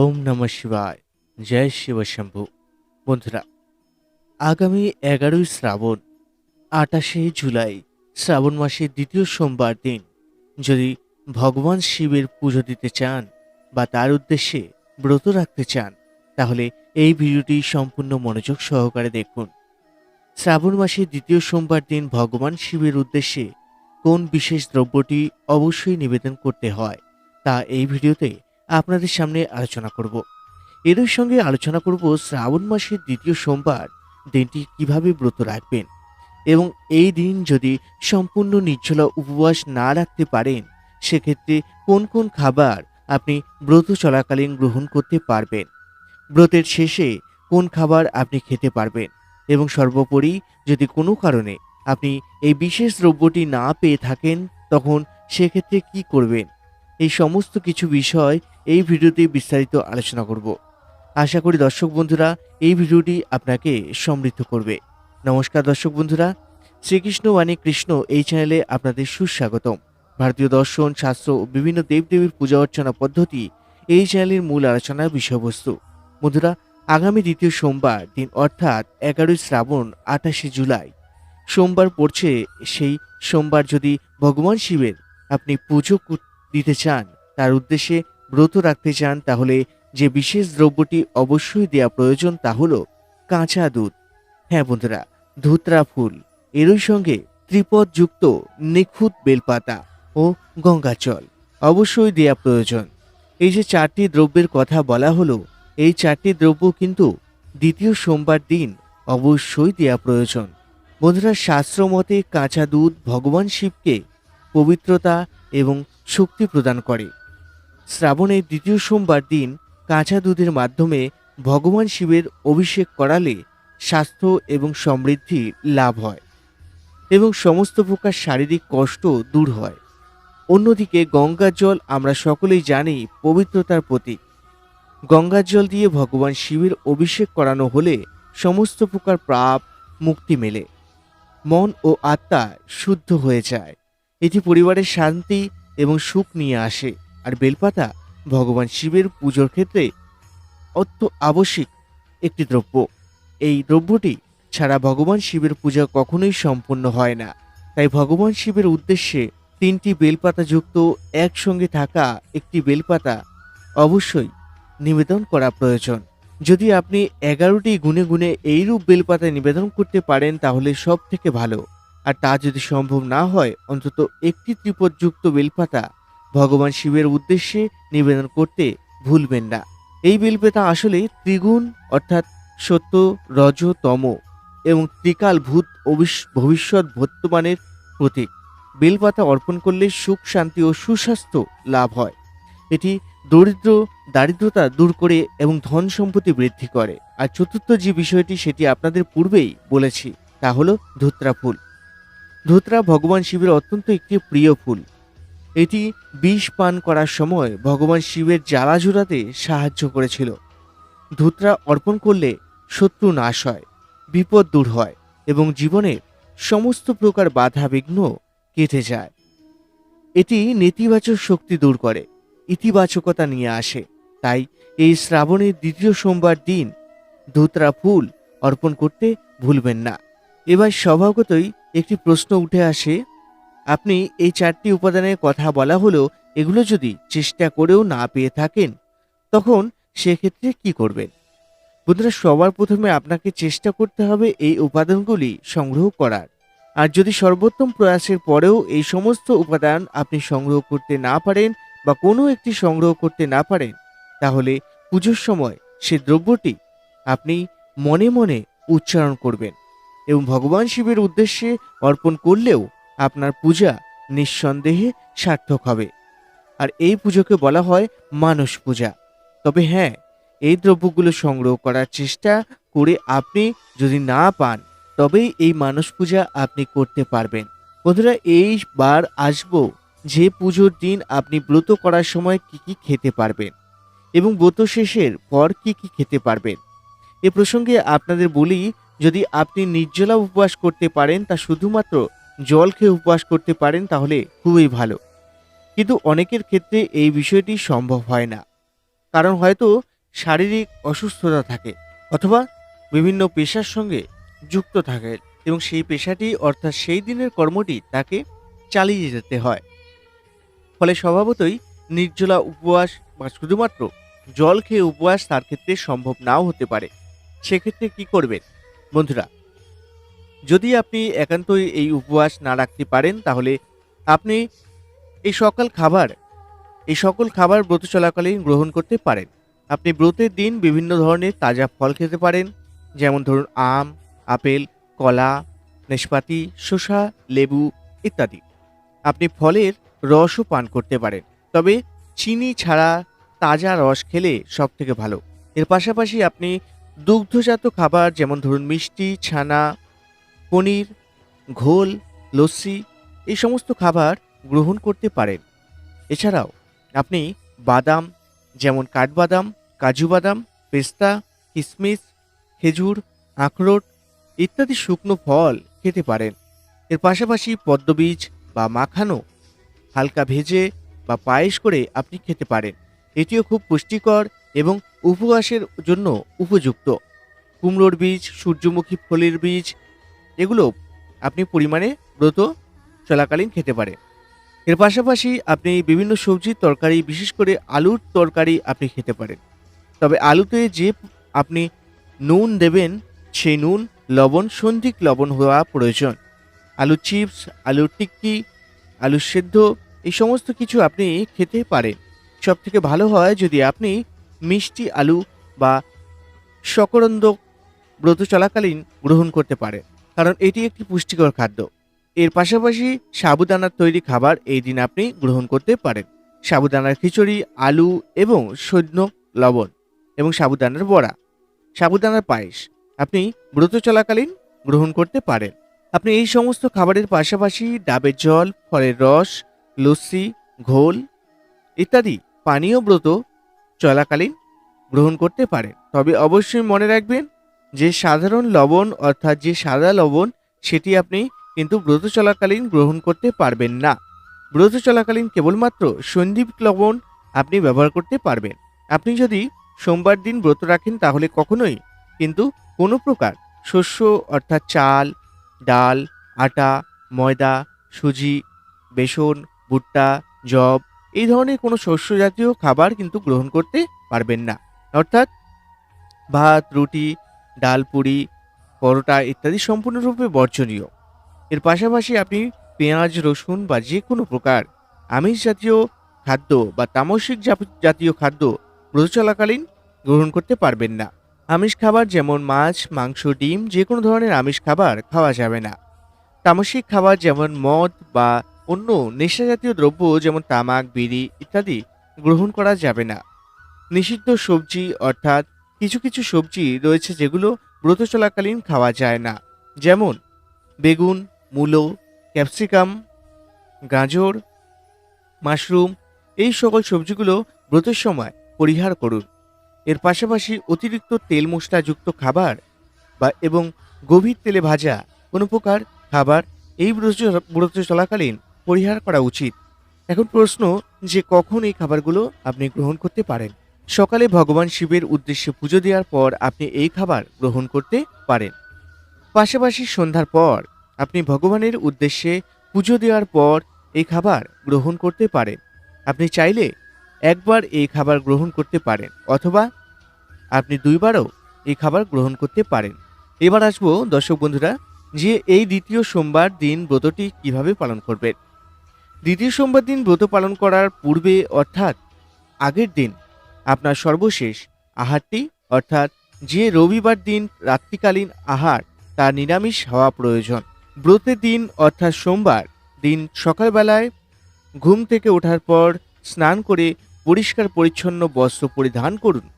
ওম নমঃ শিবায়। জয় শিব শম্ভু। বন্ধুরা, আগামী এগারোই শ্রাবণ আটাশে জুলাই, শ্রাবণ মাসের দ্বিতীয় সোমবার দিন। যদি ভগবান শিবের পুজো দিতে চান বা তার উদ্দেশ্যে ব্রত রাখতে চান, তাহলে এই ভিডিওটি সম্পূর্ণ মনোযোগ সহকারে দেখুন। শ্রাবণ মাসের দ্বিতীয় সোমবার দিন ভগবান শিবের উদ্দেশ্যে কোন বিশেষ দ্রব্যটি অবশ্যই নিবেদন করতে হয়, তা এই ভিডিওতে আপনাদের সামনে আলোচনা করব। এদের সঙ্গে আলোচনা করব শ্রাবণ মাসের দ্বিতীয় সোমবার, দিনটি কীভাবে ব্রত রাখবেন এবং এই দিন যদি সম্পূর্ণ নির্জলা উপবাস না রাখতে পারেন, সেক্ষেত্রে কোন কোন খাবার আপনি ব্রত চলাকালীন গ্রহণ করতে পারবেন? ব্রতের শেষে কোন খাবার আপনি খেতে পারবেন? এবং সর্বোপরি যদি কোনো কারণে আপনি এই বিশেষ দ্রব্যটি না পেয়ে থাকেন, তখন সেক্ষেত্রে কি করবেন? এই সমস্ত কিছু বিষয় এই ভিডিওতে বিস্তারিত আলোচনা করব। আশা করি দর্শক বন্ধুরা এই ভিডিওটি আপনাকে সমৃদ্ধ করবে। নমস্কার দর্শক বন্ধুরা, শ্রীকৃষ্ণ বাণী কৃষ্ণ এই চ্যানেলে আপনাদের সুস্বাগতম। ভারতীয় দর্শন, শাস্ত্র ও বিভিন্ন দেবদেবীর পূজা অর্চনা পদ্ধতি এই চ্যানেলের মূল আলোচনার বিষয়বস্তু। বন্ধুরা, আগামী দ্বিতীয় সোমবার দিন অর্থাৎ এগারোই শ্রাবণ, আঠাশে জুলাই, সোমবার পড়ছে সেই সোমবার যদি ভগবান শিবের আপনি পুজো দিতে চান, তার উদ্দেশ্যে ব্রত রাখতে চান, তাহলে যে বিশেষ দ্রব্যটি অবশ্যই দেওয়া প্রয়োজন তা হলো কাঁচা দুধ। হ্যাঁ বন্ধুরা, ধুতরা ফুল। এরই সঙ্গে ত্রিপদযুক্ত নিখুঁত বেলপাতা ও গঙ্গাচল অবশ্যই দেয়া প্রয়োজন। এই যে চারটি দ্রব্যের কথা বলা হলো, এই চারটি দ্রব্য কিন্তু দ্বিতীয় সোমবার দিন অবশ্যই দেয়া প্রয়োজন। বন্ধুরা, শাস্ত্র মতে কাঁচা দুধ ভগবান শিবকে পবিত্রতা এবং শক্তি প্রদান করে। শ্রাবণের দ্বিতীয় সোমবার দিন কাঁচা দুধের মাধ্যমে ভগবান শিবের অভিষেক করালে স্বাস্থ্য এবং সমৃদ্ধি লাভ হয় এবং সমস্ত প্রকার শারীরিক কষ্ট দূর হয়। অন্যদিকে গঙ্গার জল আমরা সকলেই জানি পবিত্রতার প্রতীক। গঙ্গার জল দিয়ে ভগবান শিবের অভিষেক করানো হলে সমস্ত প্রকার পাপ, মুক্তি মেলে। মন ও আত্মা শুদ্ধ হয়ে যায়। এটি পরিবারের শান্তি এবং সুখ নিয়ে আসে। আর বেলপাতা ভগবান শিবের পুজোর ক্ষেত্রে অত্য আবশ্যিক একটি দ্রব্য। এই দ্রব্যটি ছাড়া ভগবান শিবের পূজা কখনোই সম্পূর্ণ হয় না। তাই ভগবান শিবের উদ্দেশ্যে তিনটি বেলপাতা যুক্ত একসঙ্গে থাকা একটি বেলপাতা অবশ্যই নিবেদন করা প্রয়োজন। যদি আপনি এগারোটি গুণে গুণে এইরূপ বেলপাতা নিবেদন করতে পারেন, তাহলে সব থেকে ভালো। আর তা যদি সম্ভব না হয়, অন্তত একটি ত্রিপদযুক্ত বেলপাতা ভগবান শিবের উদ্দেশ্যে নিবেদন করতে ভুলবেন না। এই বেলপাতা আসলে ত্রিগুণ, অর্থাৎ সত্য, রজ, তম এবং ত্রিকাল ভূত ভবিষ্যৎ বর্তমানের প্রতীক। বেলপাতা অর্পণ করলে সুখ, শান্তি ও সুস্বাস্থ্য লাভ হয়। এটি দরিদ্র, দারিদ্রতা দূর করে এবং ধন সম্পত্তি বৃদ্ধি করে। আর চতুর্থ যে বিষয়টি, সেটি আপনাদের পূর্বেই বলেছি, তা হলো ধুত্রা ফুল। ধুত্রা ভগবান শিবের অত্যন্ত একটি প্রিয় ফুল। এটি বিষ পান করার সময় ভগবান শিবের জ্বালা জোড়াতে সাহায্য করেছিল। ধুত্রা অর্পণ করলে শত্রু নাশ হয়, বিপদ দূর হয় এবং জীবনের সমস্ত প্রকার বাধা বিঘ্ন কেটে যায়। এটি নেতিবাচক শক্তি দূর করে, ইতিবাচকতা নিয়ে আসে। তাই এই শ্রাবণের দ্বিতীয় সোমবার দিন ধুতরা ফুল অর্পণ করতে ভুলবেন না। এবার স্বভাবতই একটি প্রশ্ন উঠে আসে আপনি এই চারটি উপাদানের কথা বলা হলো এগুলো যদি চেষ্টা করেও না পেয়ে থাকেন, তখন সেক্ষেত্রে কি করবেন? বন্ধুরা, সবার প্রথমে আপনাকে চেষ্টা করতে হবে এই উপাদানগুলি সংগ্রহ করার। আর যদি সর্বোত্তম প্রয়াসের পরেও এই সমস্ত উপাদান আপনি সংগ্রহ করতে না পারেন বা কোনো একটি সংগ্রহ করতে না পারেন, তাহলে পুজোর সময় সে দ্রব্যটি আপনি মনে মনে উচ্চারণ করবেন এবং ভগবান শিবের উদ্দেশ্যে অর্পণ করলেও আপনার পূজা নিঃসন্দেহে সার্থক হবে। আর এই পুজোকে বলা হয় মানস পূজা। তবে হ্যাঁ এই দ্রব্যগুলো সংগ্রহ করার চেষ্টা করে আপনি যদি না পান, তবেই এই মানস পূজা আপনি করতে পারবেন। বন্ধুরা, এইবার আসব যে পুজোর দিন আপনি ব্রত করার সময় কি কি খেতে পারবেন এবং ব্রত শেষের পর কি কি খেতে পারবেন। এ প্রসঙ্গে আপনাদের বলি, যদি আপনি নির্জলা উপবাস করতে পারেন, তা শুধুমাত্র জল খেয়ে উপবাস করতে পারেন তাহলে খুবই ভালো। কিন্তু অনেকের ক্ষেত্রে এই বিষয়টি সম্ভব হয় না। কারণ হয়তো শারীরিক অসুস্থতা থাকে অথবা বিভিন্ন পেশার সঙ্গে যুক্ত থাকে এবং সেই পেশাটি অর্থাৎ সেই দিনের কর্মটি তাকে চালিয়ে যেতে হয়। ফলে স্বভাবতই নির্জলা উপবাস বা শুধুমাত্র জল খেয়ে উপবাস তার ক্ষেত্রে সম্ভব নাও হতে পারে। সেক্ষেত্রে কি করবেন? বন্ধুরা যদি আপনি একান্তই এই উপবাস না রাখতে পারেন, তাহলে আপনি এই সকল খাবার, এই সকল খাবার ব্রত চলাকালীন গ্রহণ করতে পারেন। আপনি ব্রতের দিন বিভিন্ন ধরনের তাজা ফল খেতে পারেন, যেমন ধরুন আম, আপেল, কলা, নাশপাতি, শসা, লেবু ইত্যাদি। আপনি ফলের রসও পান করতে পারেন। তবে চিনি ছাড়া তাজা রস খেলে সব থেকে ভালো। এর পাশাপাশি আপনি দুগ্ধজাত খাবার, যেমন ধরুন মিষ্টি, ছানা পনির, ঘোল, লস্যি, এই সমস্ত খাবার গ্রহণ করতে পারেন। এছাড়াও আপনি বাদাম, যেমন কাঠবাদাম, কাজু বাদাম, পেস্তা কিশমিশ খেজুর, আখরোট ইত্যাদি শুকনো ফল খেতে পারেন। এর পাশাপাশি পদ্মবীজ বা মাখানো, হালকা ভেজে বা পায়েস করে আপনি খেতে পারেন। এটিও খুব পুষ্টিকর এবং উপবাসের জন্য উপযুক্ত। কুমড়োর বীজ, সূর্যমুখী ফলের বীজ এগুলো আপনি পরিমাণে ব্রত চলাকালীন খেতে পারেন এর পাশাপাশি আপনি বিভিন্ন সবজির তরকারি, বিশেষ করে আলুর তরকারি আপনি খেতে পারেন। তবে আলুতে যে আপনি নুন দেবেন, সেই নুন, লবণ, সন্ধিক লবণ হওয়া প্রয়োজন। আলু চিপস, আলুর টিক্কি আলু সেদ্ধ, এই সমস্ত কিছু আপনি খেতে পারেন। সব থেকে ভালো হয় যদি আপনি মিষ্টি আলু বা সকরন্দ ব্রত চলাকালীন গ্রহণ করতে পারেন। কারণ এটি একটি পুষ্টিকর খাদ্য। এর পাশাপাশি সাবুদানার তৈরি খাবার এই দিন আপনি গ্রহণ করতে পারেন। সাবুদানার খিচুড়ি, আলু এবং সৈন্য লবণ এবং সাবুদানার বড়া। সাবুদানার পায়েস আপনি ব্রত চলাকালীন গ্রহণ করতে পারেন। আপনি এই সমস্ত খাবারের পাশাপাশি ডাবের জল, ফলের রস, লস্যি, ঘোল ইত্যাদি পানীয় ব্রত চলাকালীন গ্রহণ করতে পারেন। তবে অবশ্যই মনে রাখবেন যে সাধারণ লবণ অর্থাৎ যে সাদা লবণ, সেটি আপনি কিন্তু ব্রত চলাকালীন গ্রহণ করতে পারবেন না। ব্রত চলাকালীন কেবলমাত্র সন্দীপ লবণ আপনি ব্যবহার করতে পারবেন। আপনি যদি সোমবার দিন ব্রত রাখেন, তাহলে কখনোই কিন্তু কোনো প্রকার শস্য অর্থাৎ চাল, ডাল, আটা, ময়দা, সুজি, বেসন, ভুট্টা জব এই ধরনের কোনো শস্য জাতীয় খাবার কিন্তু গ্রহণ করতে পারবেন না। অর্থাৎ ভাত, রুটি ডাল পুরি, পরোটা ইত্যাদি সম্পূর্ণরূপে বর্জনীয়। এর পাশাপাশি আপনি পেঁয়াজ, রসুন বা যে কোনো প্রকার আমিষ জাতীয় খাদ্য বা তামসিক জাতীয় খাদ্য ব্রত চলাকালীন গ্রহণ করতে পারবেন না। আমিষ খাবার যেমন মাছ, মাংস, ডিম যে কোনো ধরনের আমিষ খাবার খাওয়া যাবে না। তামসিক খাবার যেমন মদ বা অন্য নেশা জাতীয় দ্রব্য যেমন তামাক, বিড়ি ইত্যাদি গ্রহণ করা যাবে না। নিষিদ্ধ সবজি অর্থাৎ কিছু কিছু সবজি রয়েছে যেগুলো ব্রত চলাকালীন খাওয়া যায় না। যেমন বেগুন, মূলো, ক্যাপসিকাম, গাজর, মাশরুম, এই সকল সবজিগুলো ব্রতের সময় পরিহার করুন। এর পাশাপাশি অতিরিক্ত তেল মশলাযুক্ত খাবার বা এবং গভীর তেলে ভাজা কোনো প্রকার খাবার এই ব্রত ব্রত চলাকালীন পরিহার করা উচিত। এখন প্রশ্ন যে কখন এই খাবারগুলো আপনি গ্রহণ করতে পারেন? সকালে ভগবান শিবের উদ্দেশ্যে পুজো দেওয়ার পর আপনি এই খাবার গ্রহণ করতে পারেন। পাশাপাশি সন্ধ্যার পর আপনি ভগবানের উদ্দেশ্যে পুজো দেওয়ার পর এই খাবার গ্রহণ করতে পারেন। আপনি চাইলে একবার এই খাবার গ্রহণ করতে পারেন অথবা আপনি দুইবারও এই খাবার গ্রহণ করতে পারেন। এবার আসব, দর্শক বন্ধুরা, যে এই দ্বিতীয় সোমবার দিন ব্রতটি কীভাবে পালন করবেন। দ্বিতীয় সোমবার দিন ব্রত পালন করার পূর্বে অর্থাৎ আগের দিন আপনার সর্বশেষ আহারটি, অর্থাৎ যে রবিবার দিন রাত্রিকালীন আহার, তা নিরামিষ হওয়া প্রয়োজন। ব্রতের দিন, অর্থাৎ সোমবার দিন সকালবেলায় ঘুম থেকে ওঠার পর স্নান করে পরিষ্কার পরিচ্ছন্ন বস্ত্র পরিধান করুন।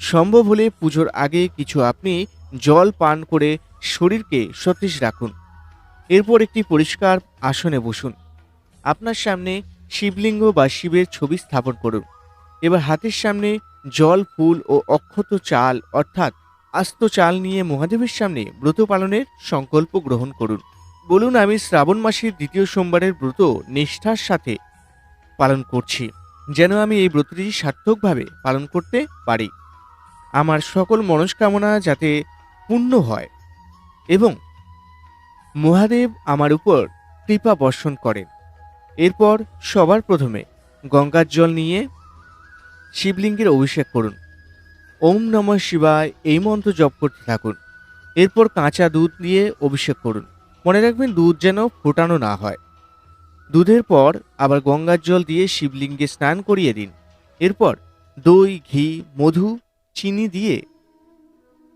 সম্ভব হলে পুজোর আগে কিছু আপনি জল পান করে শরীরকে সতেজ রাখুন। এরপর একটি পরিষ্কার আসনে বসুন। আপনার সামনে শিবলিঙ্গ বা শিবের ছবি স্থাপন করুন। এবার হাতের সামনে জল, ফুল ও অক্ষত চাল, অর্থাৎ আস্ত চাল নিয়ে মহাদেবের সামনে ব্রত পালনের সংকল্প গ্রহণ করুন। বলুন, আমি শ্রাবণ মাসের দ্বিতীয় সোমবারের ব্রত নিষ্ঠার সাথে পালন করছি, যেন আমি এই ব্রতটি সার্থকভাবে পালন করতে পারি। আমার সকল মনস্কামনা যাতে পূর্ণ হয় এবং মহাদেব আমার উপর কৃপা বর্ষণ করেন। এরপর সবার প্রথমে গঙ্গার জল নিয়ে শিবলিঙ্গের অভিষেক করুন। ওম নমঃ শিবায় এই মন্ত্র জপ করতে থাকুন। এরপর কাঁচা দুধ দিয়ে অভিষেক করুন। মনে রাখবেন দুধ যেন ফোটানো না হয়। দুধের পর আবার গঙ্গার জল দিয়ে শিবলিঙ্গে স্নান করিয়ে দিন। এরপর দই, ঘি, মধু, চিনি দিয়ে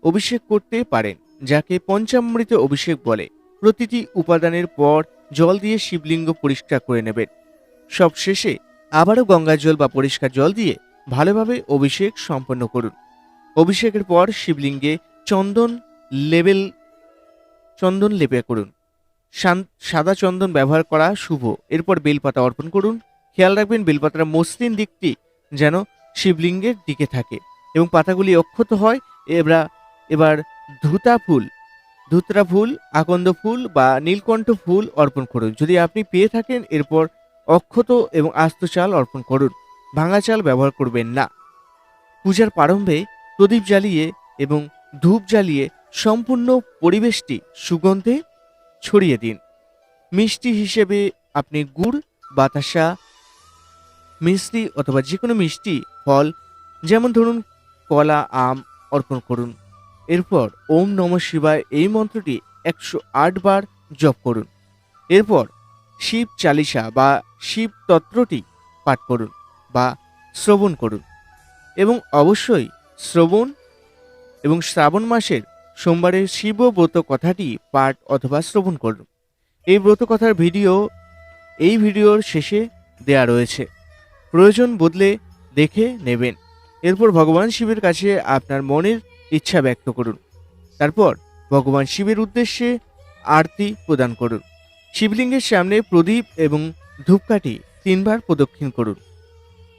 অভিষেক করতে পারেন, যাকে পঞ্চামৃত অভিষেক বলে। প্রতিটি উপাদানের পর জল দিয়ে শিবলিঙ্গ পরিষ্কার করে নেবেন। সব শেষে আবারও গঙ্গার জল বা পরিষ্কার জল দিয়ে ভালোভাবে অভিষেক সম্পন্ন করুন। অভিষেকের পর শিবলিঙ্গে চন্দন লেবেল, চন্দন লেপে করুন। সাদা চন্দন ব্যবহার করা শুভ। এরপর বেলপাতা অর্পণ করুন। খেয়াল রাখবেন বেলপাতার মসৃণ দিকটি যেন শিবলিঙ্গের দিকে থাকে এবং পাতাগুলি অক্ষত হয়। এবার এবার ধুতা ফুল, ধুতরা ফুল, আকন্দ ফুল বা নীলকণ্ঠ ফুল অর্পণ করুন। যদি আপনি পেয়ে থাকেন, এরপর অক্ষত এবং আস্ত চাল অর্পণ করুন। ভাঙা চাল ব্যবহার করবেন না। পূজার প্রারম্ভে প্রদীপ জ্বালিয়ে এবং ধূপ জ্বালিয়ে সম্পূর্ণ পরিবেশটি সুগন্ধে ছড়িয়ে দিন। মিষ্টি হিসেবে আপনি গুড়, বাতাসা, মিষ্টি অথবা যে কোনো মিষ্টি, ফল, যেমন ধরুন কলা, আম অর্পণ করুন। এরপর ওম নম শিবায় এই মন্ত্রটি একশো বার জপ করুন। এরপর শিব চালিসা বা শিব তত্রটি পাঠ করুন। বা শ্রবণ করুন। এবং অবশ্যই শ্রবণ এবং শ্রাবণ মাসের সোমবারের শিব ব্রত কথাটি পাঠ অথবা শ্রবণ করুন। এই ব্রত কথার ভিডিও, এই ভিডিওর শেষে দেয়া রয়েছে। প্রয়োজন বদলে দেখে নেবেন। এরপর ভগবান শিবের কাছে আপনার মনের ইচ্ছা ব্যক্ত করুন। তারপর ভগবান শিবের উদ্দেশ্যে আরতি প্রদান করুন। শিবলিঙ্গের সামনে প্রদীপ এবং ধূপকাঠি তিনবার প্রদক্ষিণ করুন।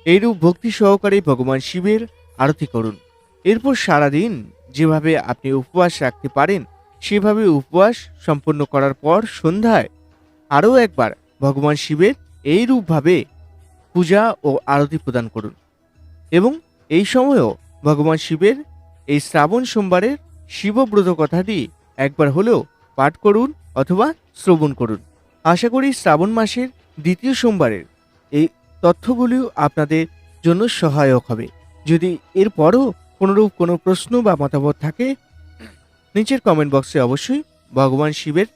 এইরূপ ভক্তি সহকারে ভগবান শিবের আরতি করুন। এরপর সারাদিন যেভাবে আপনি উপবাস রাখতে পারেন, সেভাবে উপবাস সম্পন্ন করার পর সন্ধ্যায় আরও একবার ভগবান শিবের এইরূপভাবে পূজা ও আরতি প্রদান করুন। এবং এই সময়ও ভগবান শিবের এই শ্রাবণ সোমবারের শিবব্রত কথাটি একবার হলেও পাঠ করুন অথবা শ্রবণ করুন। আশা করি শ্রাবণ মাসের দ্বিতীয় সোমবারের এই তথ্যগুলিও আপনাদের জন্য সহায়ক হবে। যদি এরপরও কোনোরূপ কোনো প্রশ্ন বা মতামত থাকে, নিচের কমেন্ট বক্সে অবশ্যই ভগবান শিবের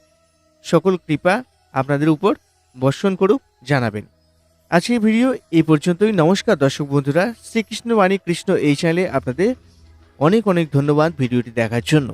সকল কৃপা আপনাদের উপর বর্ষণ করুক, জানাবেন। আজকের ভিডিও এই পর্যন্তই। নমস্কার দর্শক বন্ধুরা শ্রীকৃষ্ণ বাণী কৃষ্ণ এই চ্যানেলে আপনাদের অনেক অনেক ধন্যবাদ ভিডিওটি দেখার জন্য।